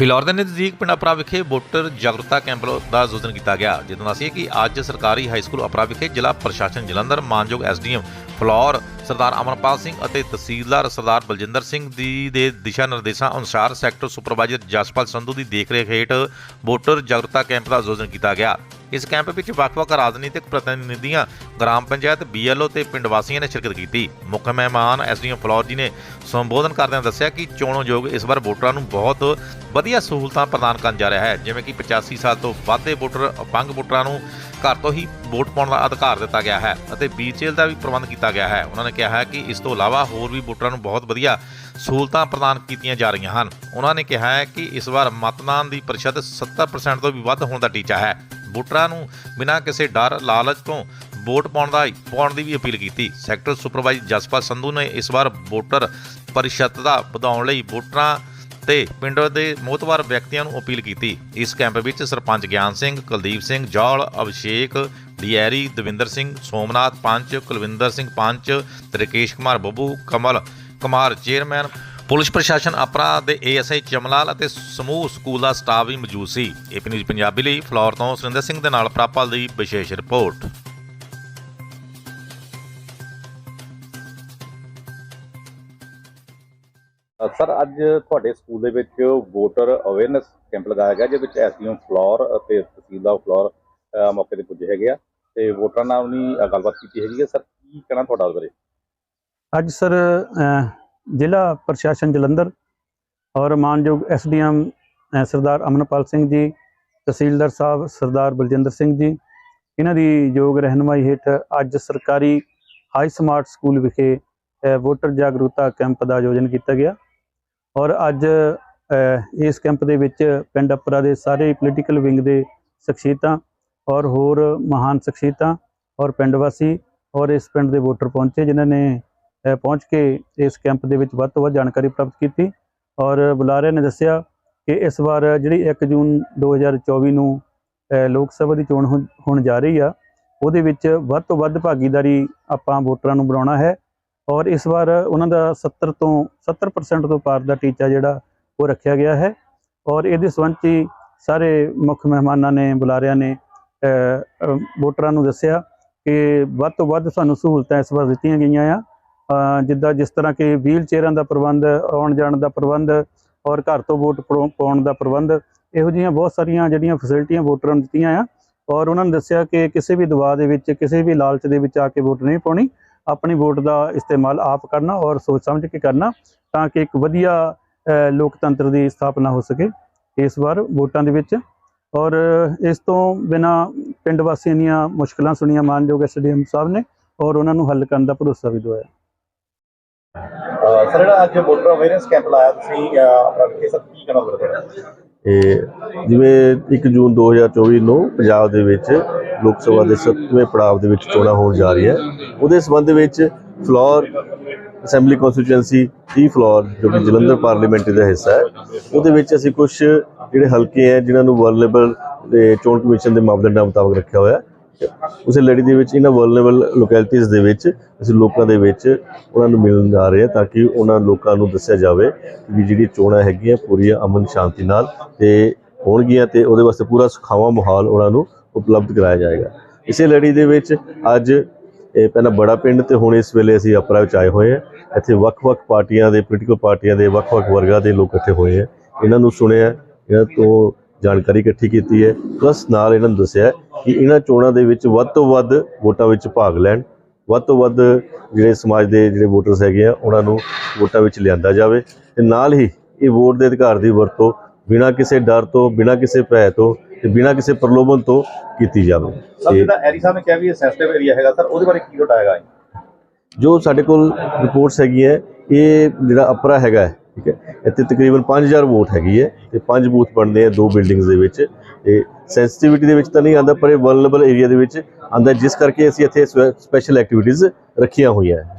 ਫਿਲੌਰ ਦੇ ਨਜ਼ਦੀਕ ਪਿੰਡ ਅਪਰਾ ਵਿਖੇ ਵੋਟਰ ਜਾਗਰੂਕਤਾ ਕੈਂਪ ਦਾ ਆਯੋਜਨ ਕੀਤਾ ਗਿਆ ਜਿਸ ਨੂੰ ਕਿ ਅੱਜ ਸਰਕਾਰੀ ਹਾਈ ਸਕੂਲ ਅਪਰਾ ਵਿਖੇ ਜ਼ਿਲ੍ਹਾ ਪ੍ਰਸ਼ਾਸਨ ਜਲੰਧਰ, ਮਾਨਯੋਗ ਐਸਡੀਐਮ ਫਲੌਰ ਸਰਦਾਰ ਅਮਰਪਾਲ ਸਿੰਘ ਅਤੇ ਤਹਿਸੀਲਦਾਰ ਸਰਦਾਰ ਬਲਜਿੰਦਰ ਸਿੰਘ ਦੀ ਦੇ ਦਿਸ਼ਾ ਨਿਰਦੇਸ਼ਾਂ ਅਨੁਸਾਰ ਸੈਕਟਰ ਸੁਪਰਵਾਈਜ਼ਰ ਜਸਪਾਲ ਸੰਧੂ ਦੀ ਦੇਖਰੇਖ ਹੇਠ ਵੋਟਰ ਜਾਗਰੂਕਤਾ ਕੈਂਪ ਦਾ ਆਯੋਜਨ ਕੀਤਾ ਗਿਆ। ਇਸ ਕੈਂਪ ਵਿੱਚ ਵੱਖ-ਵੱਖ ਰਾਜਨੀਤਿਕ ਪ੍ਰਤੀਨਿਧੀਆਂ, ਗ੍ਰਾਮ ਪੰਚਾਇਤ ਬੀਐਲਓ ਤੇ ਪਿੰਡ ਵਾਸੀਆਂ ਨੇ ਸ਼ਿਰਕਤ ਕੀਤੀ। ਮੁੱਖ ਮਹਿਮਾਨ ਐਸਡੀਐਮ ਫਲੌਰ ਜੀ ਨੇ ਸੰਬੋਧਨ ਕਰਦਿਆਂ ਦੱਸਿਆ ਕਿ ਚੋਣੋਂ ਯੋਗ ਇਸ ਵਾਰ ਵੋਟਰਾਂ ਨੂੰ ਬਹੁਤ ਵਧੀਆ ਸਹੂਲਤਾਂ ਪ੍ਰਦਾਨ ਕਰਨ ਜਾ ਰਿਹਾ ਹੈ, ਜਿਵੇਂ ਕਿ 85 ਸਾਲ ਤੋਂ ਵੱਧ ਦੇ ਵੋਟਰ, ਅਪੰਗ ਵੋਟਰਾਂ ਨੂੰ ਘਰ ਤੋਂ ਹੀ ਵੋਟ ਪਾਉਣ ਦਾ ਅਧਿਕਾਰ ਦਿੱਤਾ ਗਿਆ ਹੈ ਅਤੇ ਬੀਚੇਲ ਦਾ ਵੀ ਪ੍ਰਬੰਧ ਕੀਤਾ ਗਿਆ ਹੈ। ਉਹਨਾਂ ਨੇ ਕਿਹਾ ਹੈ ਕਿ ਇਸ ਤੋਂ ਇਲਾਵਾ ਹੋਰ ਵੀ ਵੋਟਰਾਂ ਨੂੰ ਬਹੁਤ ਵਧੀਆ ਸਹੂਲਤਾਂ ਪ੍ਰਦਾਨ ਕੀਤੀਆਂ ਜਾ ਰਹੀਆਂ ਹਨ। ਉਹਨਾਂ ਨੇ ਕਿਹਾ ਹੈ ਕਿ ਇਸ ਵਾਰ ਮਤਦਾਨ ਦੀ ਪ੍ਰਤੀਸ਼ਤ 70% ਤੋਂ ਵੀ ਵੱਧ ਹੋਣ ਦਾ ਟੀਚਾ ਹੈ। ਵੋਟਰਾਂ ਨੂੰ ਬਿਨਾਂ ਕਿਸੇ ਡਰ, ਲਾਲਚ ਤੋਂ ਵੋਟ ਪਾਉਣ ਦਾ, ਪਾਉਣ ਦੀ ਵੀ ਅਪੀਲ ਕੀਤੀ। ਸੈਕਟਰ ਸੁਪਰਵਾਈਜ਼ਰ ਜਸਪਾ ਸੰਧੂ ਨੇ ਇਸ ਵਾਰ ਵੋਟਰ ਪਰਿਸ਼ਤ ਦਾ ਵਧਾਉਣ ਲਈ ਵੋਟਰਾਂ ਤੇ ਪਿੰਡ ਦੇ ਮੋਤਵਾਰ ਵਿਅਕਤੀਆਂ ਨੂੰ ਅਪੀਲ ਕੀਤੀ। ਇਸ ਕੈਂਪ ਵਿੱਚ ਸਰਪੰਚ ਗਿਆਨ ਸਿੰਘ, ਕੁਲਦੀਪ ਸਿੰਘ ਜੌਲ, ਅਭਿਸ਼ੇਕ ਡੀਐਰੀ ਦਵਿੰਦਰ ਸਿੰਘ, ਸੋਮਨਾਥ ਪੰਚ, ਕੁਲਵਿੰਦਰ ਸਿੰਘ ਪੰਚ ਤ੍ਰਿਕੇਸ਼ ਕੁਮਾਰ ਬੱਬੂ, ਕਮਲ ਕੁਮਾਰ ਚੇਅਰਮੈਨ ਪੁਲਿਸ ਪ੍ਰਸ਼ਾਸਨ ਅਪਰਾ ਦੇ ਏਐਸਆਈ ਚਮਲਾਲ ਅਤੇ ਸਮੂਹ ਸਕੂਲ ਦਾ ਸਟਾਫ ਵੀ ਮੌਜੂਦ ਸੀ। ਏਪੀ ਨਿਊਜ਼ ਪੰਜਾਬੀ ਲਈ ਫਲੋਰ ਤੋਂ ਸੁਰਿੰਦਰ ਸਿੰਘ ਦੇ ਨਾਲ ਪ੍ਰਾਪਲ ਦੀ ਵਿਸ਼ੇਸ਼ ਰਿਪੋਰਟ। ਸਰ ਅੱਜ ਤੁਹਾਡੇ ਸਕੂਲ ਦੇ ਵਿੱਚ ਵੋਟਰ ਅਵੇਅਰਨੈਸ ਕੈਂਪ ਲਗਾਇਆ ਗਿਆ ਜਿਹਦੇ ਵਿੱਚ ਐਸਡੀਐਮ ਫਲੋਰ ਅਤੇ ਤਹਿਸੀਲਦਾਰ ਫਲੋਰ ਮੌਕੇ ਤੇ ਪੁੱਜੇ ਹੈਗੇ ਆ। ਤੇ ਵੋਟਰਾਂ ਨਾਲ ਵੀ ਗੱਲਬਾਤ ਕੀਤੀ ਹੈਗੀ ਹੈ। ਸਰ ਕੀ ਕਹਿਣਾ ਤੁਹਾਡਾ ਉਸ ਬਾਰੇ? ਅੱਜ ਸਰ ਜ਼ਿਲ੍ਹਾ ਪ੍ਰਸ਼ਾਸਨ ਜਲੰਧਰ ਔਰ ਮਾਨਯੋਗ ਐਸਡੀਐਮ ਸਰਦਾਰ ਅਮਨਪਾਲ ਸਿੰਘ ਜੀ, ਤਹਿਸੀਲਦਾਰ ਸਾਹਿਬ ਸਰਦਾਰ ਬਲਜਿੰਦਰ ਸਿੰਘ ਜੀ, ਇਹਨਾਂ ਦੀ ਯੋਗ ਰਹਿਨਮਾਈ ਹੇਠ ਅੱਜ ਸਰਕਾਰੀ ਹਾਈ ਸਮਾਰਟ ਸਕੂਲ ਵਿਖੇ ਵੋਟਰ ਜਾਗਰੂਕਤਾ ਕੈਂਪ ਦਾ ਆਯੋਜਨ ਕੀਤਾ ਗਿਆ ਔਰ ਅੱਜ ਇਸ ਕੈਂਪ ਦੇ ਵਿੱਚ ਪਿੰਡ ਅਪਰਾ ਦੇ ਸਾਰੇ ਪੋਲੀਟੀਕਲ ਵਿੰਗ ਦੇ ਸ਼ਖਸੀਅਤਾਂ ਔਰ ਹੋਰ ਮਹਾਨ ਸ਼ਖਸੀਅਤਾਂ ਔਰ ਪਿੰਡ ਵਾਸੀ ਔਰ ਇਸ ਪਿੰਡ ਦੇ ਵੋਟਰ ਪਹੁੰਚੇ ਜਿਨ੍ਹਾਂ ਨੇ ਪਹੁੰਚ ਕੇ ਇਸ ਕੈਂਪ ਦੇ ਵਿੱਚ ਵੱਧ ਤੋਂ ਵੱਧ ਜਾਣਕਾਰੀ ਪ੍ਰਾਪਤ ਕੀਤੀ ਔਰ ਬੁਲਾਰੇ ਨੇ ਦੱਸਿਆ ਕਿ ਇਸ ਵਾਰ ਜਿਹੜੀ 1 ਜੂਨ 2024 ਨੂੰ ਲੋਕ ਸਭਾ ਦੀ ਚੋਣ ਹੋ- ਹੋਣ ਜਾ ਰਹੀ ਆ, ਉਹਦੇ ਵਿੱਚ ਵੱਧ ਤੋਂ ਵੱਧ ਭਾਗੀਦਾਰੀ ਆਪਾਂ ਵੋਟਰਾਂ ਨੂੰ ਬਣਾਉਣਾ ਹੈ ਔਰ ਇਸ ਵਾਰ ਉਹਨਾਂ ਦਾ 70 ਤੋਂ 70% ਤੋਂ ਪਾਰ ਦਾ ਟੀਚਾ ਜਿਹੜਾ ਉਹ ਰੱਖਿਆ ਗਿਆ ਹੈ ਔਰ ਇਹਦੇ ਸੰਬੰਧੀ ਸਾਰੇ ਮੁੱਖ ਮਹਿਮਾਨਾਂ ਨੇ, ਬੁਲਾਰਿਆਂ ਨੇ ਵੋਟਰਾਂ ਨੂੰ ਦੱਸਿਆ ਕਿ ਵੱਧ ਤੋਂ ਵੱਧ ਸਾਨੂੰ ਸਹੂਲਤਾਂ ਇਸ ਵਾਰ ਦਿੱਤੀਆਂ ਗਈਆਂ ਆ ਜਿੱਦਾਂ ਜਿਸ ਤਰ੍ਹਾਂ ਕਿ ਵੀਲ ਚੇਅਰਾਂ ਦਾ ਪ੍ਰਬੰਧ, ਆਉਣ ਜਾਣ ਦਾ ਪ੍ਰਬੰਧ ਔਰ ਘਰ ਤੋਂ ਵੋਟ ਪਾਉ- ਪਾਉਣ ਦਾ ਪ੍ਰਬੰਧ, ਇਹੋ ਜਿਹੀਆਂ ਬਹੁਤ ਸਾਰੀਆਂ ਜਿਹੜੀਆਂ ਫੈਸਿਲਿਟੀਆਂ ਵੋਟਰਾਂ ਨੂੰ ਦਿੱਤੀਆਂ ਆ ਔਰ ਉਹਨਾਂ ਨੇ ਦੱਸਿਆ ਕਿ ਕਿਸੇ ਵੀ ਦਬਾਅ ਦੇ ਵਿੱਚ, ਕਿਸੇ ਵੀ ਲਾਲਚ ਦੇ ਵਿੱਚ ਆ ਕੇ ਵੋਟ ਨਹੀਂ ਪਾਉਣੀ, ਆਪਣੀ ਵੋਟ ਦਾ ਇਸਤੇਮਾਲ ਆਪ ਕਰਨਾ ਔਰ ਸੋਚ ਸਮਝ ਕੇ ਕਰਨਾ ਤਾਂ ਕਿ ਇੱਕ ਵਧੀਆ ਲੋਕਤੰਤਰ ਦੀ ਸਥਾਪਨਾ ਹੋ ਸਕੇ ਇਸ ਵਾਰ ਵੋਟਾਂ ਦੇ ਵਿੱਚ ਔਰ ਇਸ ਤੋਂ ਬਿਨਾ ਪਿੰਡ ਵਾਸੀਆਂ ਦੀਆਂ ਮੁਸ਼ਕਲਾਂ ਸੁਣੀਆਂ ਮਾਨਯੋਗ ਐਸਡੀਐਮ ਸਾਹਿਬ ਨੇ ਔਰ ਉਹਨਾਂ ਨੂੰ ਹੱਲ ਕਰਨ ਦਾ ਭਰੋਸਾ ਵੀ ਦਵਾਇਆ। ਸਰ, ਜਿਹੜਾ ਅੱਜ ਵੋਟਰ ਅਵੇਅਰਨੈਸ ਕੈਂਪ ਲਾਇਆ ਤੁਸੀਂ ਆਪਣਾ ਵਿਖੇ ਸਰ, ਕੀ ਕਹਿਣਾ ਉਸ ਇਹ ਜਿਵੇਂ 1 ਜੂਨ 2024 ਨੂੰ ਪੰਜਾਬ ਦੇ ਵਿੱਚ ਲੋਕ ਸਭਾ ਦੇ 7ਵੇਂ ਪੜਾਅ ਦੇ ਵਿੱਚ ਚੋਣਾਂ ਹੋਣ ਜਾ ਰਹੀ ਹੈ ਉਹਦੇ ਸੰਬੰਧ ਵਿੱਚ ਫਲੋਰ ਅਸੈਂਬਲੀ ਕਨਸਟੀਚੁਐਂਸੀ ਟੀ ਫਲੋਰ, ਜੋ ਕਿ ਜਲੰਧਰ ਪਾਰਲੀਮੈਂਟ ਦਾ ਹਿੱਸਾ ਹੈ, ਉਹਦੇ ਵਿੱਚ ਅਸੀਂ ਕੁਝ ਜਿਹੜੇ ਹਲਕੇ ਹੈ, ਜਿਨ੍ਹਾਂ ਨੂੰ ਵਰਨੇਬਲ ਚੋਣ ਕਮਿਸ਼ਨ ਦੇ ਮਾਪਦੰਡਾਂ ਮੁਤਾਬਕ ਰੱਖਿਆ ਹੋਇਆ ਉਸੇ ਲੜੀ ਦੇ ਵਿੱਚ ਇਹਨਾਂ ਵਰਨੇਬਲ ਲੋਕੈਲਿਟੀਜ਼ ਦੇ ਵਿੱਚ, ਅਸੀਂ ਲੋਕਾਂ ਦੇ ਵਿੱਚ ਉਹਨਾਂ ਨੂੰ ਮਿਲਣ ਜਾ ਰਹੇ ਹਾਂ ਤਾਂ ਕਿ ਉਹਨਾਂ ਲੋਕਾਂ ਨੂੰ ਦੱਸਿਆ ਜਾਵੇ ਕਿ ਵੀ ਜਿਹੜੀ ਚੋਣਾਂ ਹੈਗੀਆਂ ਪੂਰੀ ਅਮਨ ਸ਼ਾਂਤੀ ਨਾਲ ਤੇ ਹੋਣਗੀਆਂ ਤੇ ਉਹਦੇ ਵਾਸਤੇ ਪੂਰਾ ਸੁਖਾਵਾਂ ਮਾਹੌਲ ਉਹਨਾਂ ਨੂੰ ਉਪਲਬਧ ਕਰਾਇਆ ਜਾਏਗਾ। ਇਸੇ ਲੜੀ ਦੇ ਵਿੱਚ ਅੱਜ ਇਹ ਪਹਿਲਾਂ ਬੜਾ ਪਿੰਡ ਤੇ ਹੁਣ ਇਸ ਵੇਲੇ ਅਸੀਂ ਅਪਰਾ ਵਿੱਚ ਆਏ ਹੋਏ ਹਾਂ। ਇੱਥੇ ਵੱਖ-ਵੱਖ ਪਾਰਟੀਆਂ ਦੇ ਪੋਲੀਟੀਕਲ ਪਾਰਟੀਆਂ ਦੇ, ਵੱਖ-ਵੱਖ ਵਰਗਾਂ ਦੇ ਲੋਕ ਇਕੱਠੇ ਹੋਏ ਹੈ ਇਹਨਾਂ ਨੂੰ ਸੁਣਿਆ, ਇਹਨਾਂ ਤੋਂ ਜਾਣਕਾਰੀ ਇਕੱਠੀ ਕੀਤੀ ਹੈ। ਪਲੱਸ ਨਾਲ ਇਹਨਾਂ ਨੂੰ ਦੱਸਿਆ ਕਿ ਇਹਨਾਂ ਚੋਣਾਂ ਦੇ ਵਿੱਚ ਵੱਧ ਤੋਂ ਵੱਧ ਵੋਟਾਂ ਵਿੱਚ ਭਾਗ ਲੈਣ। ਵੱਧ ਤੋਂ ਵੱਧ ਜਿਹੜੇ ਸਮਾਜ ਦੇ ਜਿਹੜੇ ਵੋਟਰਸ ਹੈਗੇ ਆ ਉਹਨਾਂ ਨੂੰ ਵੋਟਾਂ ਵਿੱਚ ਲਿਆਂਦਾ ਜਾਵੇ। ਤੇ ਨਾਲ ਹੀ ਇਹ ਵੋਟ ਦੇ ਅਧਿਕਾਰ ਦੀ ਵਰਤੋਂ ਬਿਨਾਂ ਕਿਸੇ ਡਰ ਤੋਂ ਬਿਨਾਂ ਕਿਸੇ ਭੈ ਤੋਂ ਤੇ ਬਿਨਾਂ ਕਿਸੇ ਪ੍ਰਲੋਭਨ ਤੋਂ ਕੀਤੀ ਜਾਵੇ। ਸਰ ਜਿਹੜਾ ਐਰੀ ਸਾਹਿਬ ਨੇ ਕਿਹਾ ਵੀ ਇਹ ਸੈਂਸਿਟਿਵ ਏਰੀਆ ਹੈਗਾ ਸਰ ਉਹਦੇ ਬਾਰੇ ਕੀ ਹੈ? ਜੋ ਸਾਡੇ ਕੋਲ ਰਿਪੋਰਟਸ ਹੈਗੀਆਂ ਇਹ ਜਿਹੜਾ ਅਪਰਾ ਹੈਗਾ ਠੀਕ ਹੈ? ਇੱਥੇ ਤਕਰੀਬਨ 5000 ਵੋਟ ਹੈਗੀ ਹੈ ਤੇ ਪੰਜ ਬੂਥ ਬਣਦੇ ਆ ਦੋ ਬਿਲਡਿੰਗਸ ਦੇ ਵਿੱਚ। ਤੇ ਸੈਂਸਿਟੀਵਿਟੀ ਦੇ ਵਿੱਚ ਤਾਂ ਨਹੀਂ ਆਂਦਾ ਪਰ ਇਹ ਵਲਨਰੇਬਲ ਏਰੀਆ ਦੇ ਵਿੱਚ ਆਂਦਾ ਜਿਸ ਕਰਕੇ ਅਸੀਂ ਇੱਥੇ ਸਪੈਸ਼ਲ ਐਕਟੀਵਿਟੀਜ਼ ਰੱਖੀਆਂ ਹੋਈਆਂ ਹੈ।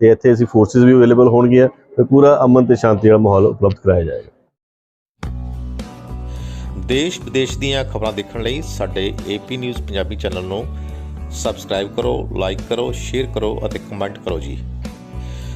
ਤੇ ਇੱਥੇ ਅਸੀਂ ਫੋਰਸਿਸ ਵੀ ਅਵੇਲੇਬਲ ਹੋਣਗੀਆਂ ਤੇ ਪੂਰਾ ਅਮਨ ਤੇ ਸ਼ਾਂਤੀ ਵਾਲਾ ਮਾਹੌਲ ਉਪਲਬਧ ਕਰਾਇਆ ਜਾਏਗਾ। ਦੇਸ਼ ਵਿਦੇਸ਼ ਦੀਆਂ ਖਬਰਾਂ ਦੇਖਣ ਲਈ ਸਾਡੇ ਏਪੀ ਨਿਊਜ਼ ਪੰਜਾਬੀ ਚੈਨਲ ਨੂੰ ਸਬਸਕ੍ਰਾਈਬ ਕਰੋ ਲਾਈਕ ਕਰੋ ਸ਼ੇਅਰ ਕਰੋ ਅਤੇ ਕਮੈਂਟ ਕਰੋ ਜੀ।